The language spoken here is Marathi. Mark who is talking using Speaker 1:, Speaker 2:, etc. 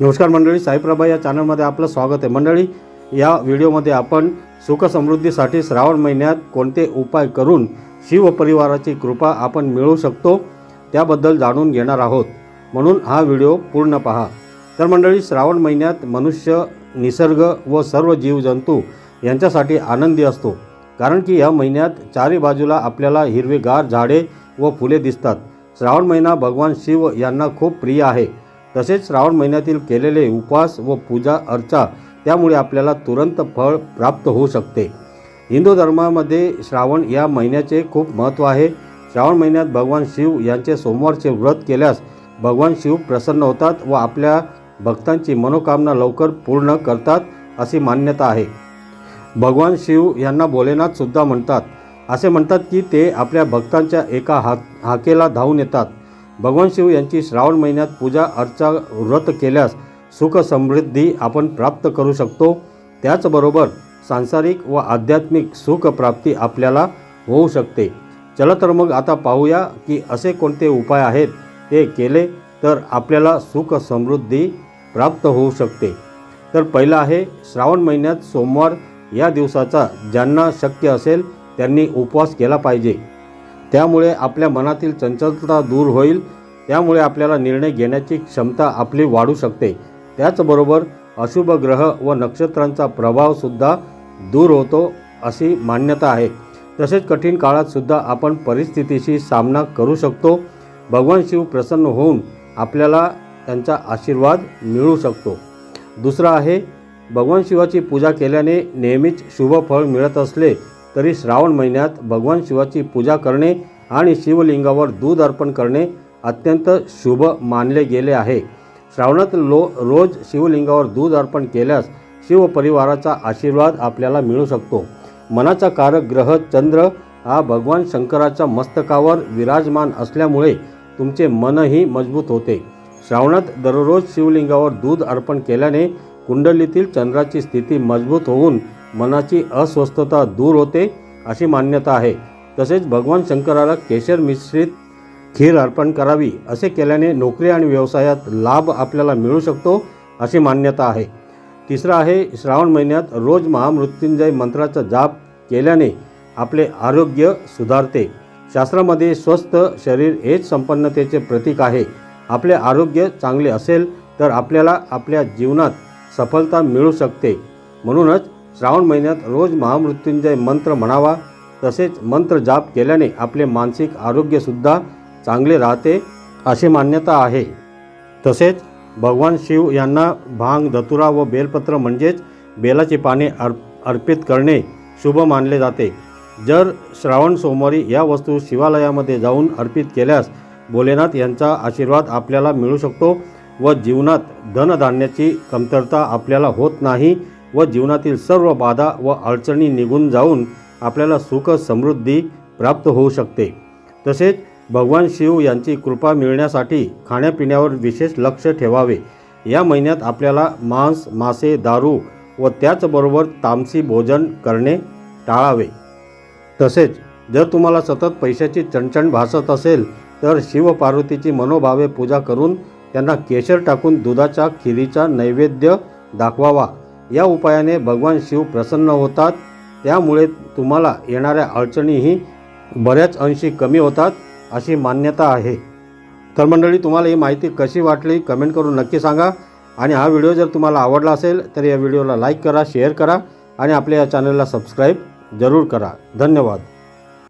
Speaker 1: नमस्कार मंडळी साईप्रभा या चॅनलमध्ये आपलं स्वागत आहे. मंडळी या व्हिडिओमध्ये आपण सुखसमृद्धीसाठी श्रावण महिन्यात कोणते उपाय करून शिवपरिवाराची कृपा आपण मिळवू शकतो त्याबद्दल जाणून घेणार आहोत. म्हणून हा व्हिडिओ पूर्ण पहा. तर मंडळी श्रावण महिन्यात मनुष्य निसर्ग व सर्व जीवजंतू यांच्यासाठी आनंदी असतो. कारण की या महिन्यात चारी बाजूला आपल्याला हिरवेगार झाडे व फुले दिसतात. श्रावण महिना भगवान शिव यांना खूप प्रिय आहे. तसेच श्रावण महिन्यातील केलेले उपवास व पूजा अर्चा त्यामुळे आपल्याला तुरंत फळ प्राप्त होऊ शकते. हिंदू धर्मामध्ये श्रावण या महिन्याचे खूप महत्त्व आहे. श्रावण महिन्यात भगवान शिव यांचे सोमवारचे व्रत केल्यास भगवान शिव प्रसन्न होतात व आपल्या भक्तांची मनोकामना लवकर पूर्ण करतात अशी मान्यता आहे. भगवान शिव यांना भोलेनाथसुद्धा म्हणतात. असे म्हणतात की ते आपल्या भक्तांच्या एका हा हाकेला धावून येतात. भगवान शिव यांची श्रावण महिन्यात पूजा अर्चा व्रत केल्यास सुख समृद्धी आपण प्राप्त करू शकतो. त्याचबरोबर सांसारिक व आध्यात्मिक सुखप्राप्ती आपल्याला होऊ शकते. चला तर मग आता पाहूया की असे कोणते उपाय आहेत ते केले तर आपल्याला सुख समृद्धी प्राप्त होऊ शकते. तर पहिलं आहे श्रावण महिन्यात सोमवार या दिवसाचा ज्यांना शक्य असेल त्यांनी उपवास केला पाहिजे. त्यामुळे आपल्या मनातील चंचलता दूर होईल त्यामुळे आपल्याला निर्णय घेण्याची क्षमता आपली वाढू शकते. त्याचबरोबर अशुभ ग्रह व नक्षत्रांचा प्रभावसुद्धा दूर होतो अशी मान्यता आहे. तसेच कठीण काळातसुद्धा आपण परिस्थितीशी सामना करू शकतो. भगवान शिव प्रसन्न होऊन आपल्याला त्यांचा आशीर्वाद मिळू शकतो. दुसरं आहे भगवान शिवाची पूजा केल्याने नेहमीच शुभ फळ मिळत असले तरी श्रावण महिन्यात भगवान शिवाची पूजा करणे आणि शिवलिंगावर दूध अर्पण करणे अत्यंत शुभ मानले गेले आहे. श्रावणात लो रोज शिवलिंगावर दूध अर्पण केल्यास शिवपरिवाराचा आशीर्वाद आपल्याला मिळू शकतो. मनाचा कारक ग्रह चंद्र हा भगवान शंकराच्या मस्तकावर विराजमान असल्यामुळे तुमचे मनही मजबूत होते. श्रावणात दररोज शिवलिंगावर दूध अर्पण केल्याने कुंडलीतील चंद्राची स्थिती मजबूत होऊन मनाची अस्वस्थता दूर होते अशी मान्यता आहे. तसेच भगवान शंकराला केशर मिश्रित खीर अर्पण करावी असे केल्याने नोकरी आणि व्यवसायात लाभ आपल्याला मिळू शकतो अशी मान्यता आहे. तिसरं आहे श्रावण महिन्यात रोज महामृत्युंजय मंत्राचा जाप केल्याने आपले आरोग्य सुधारते. शास्त्रामध्ये स्वस्थ शरीर हेच संपन्नतेचे प्रतीक आहे. आपले आरोग्य चांगले असेल तर आपल्याला आपल्या जीवनात सफलता मिळू शकते. म्हणूनच श्रावण महिन्यात रोज महामृत्युंजय मंत्र म्हणावा तसेच मंत्र जाप केल्याने आपले मानसिक आरोग्यसुद्धा चांगले राहते अशी मान्यता आहे. तसेच भगवान शिव यांना भांग धतुरा व बेलपत्र म्हणजेच बेलाची पाने अर् अर्पित करणे शुभ मानले जाते. जर श्रावण सोमवारी या वस्तू शिवालयामध्ये जाऊन अर्पित केल्यास भोलेनाथ यांचा आशीर्वाद आपल्याला मिळू शकतो व जीवनात धनधान्याची कमतरता आपल्याला होत नाही व जीवनातील सर्व बाधा व अडचणी निघून जाऊन आपल्याला सुख समृद्धी प्राप्त होऊ शकते. तसेच भगवान शिव यांची कृपा मिळण्यासाठी खाण्यापिण्यावर विशेष लक्ष ठेवावे. या महिन्यात आपल्याला मांस मासे दारू व त्याचबरोबर तामसी भोजन करणे टाळावे. तसेच जर तुम्हाला सतत पैशाची चणचण भासत असेल तर शिवपार्वतीची मनोभावे पूजा करून त्यांना केशर टाकून दुधाच्या खिरीचा नैवेद्य दाखवावा. या उपायाने भगवान शिव प्रसन्न होतात. त्यामुळे तुम्हाला येणाऱ्या अडचणीही बऱ्याच अंशी कमी होतात अशी मान्यता आहे. तर मंडळी तुम्हाला ही माहिती कशी वाटली कमेंट करून नक्की सांगा. आणि हा व्हिडिओ जर तुम्हाला आवडला असेल तर या व्हिडिओला लाईक करा शेअर करा आणि आपल्या या चॅनलला सबस्क्राईब जरूर करा. धन्यवाद.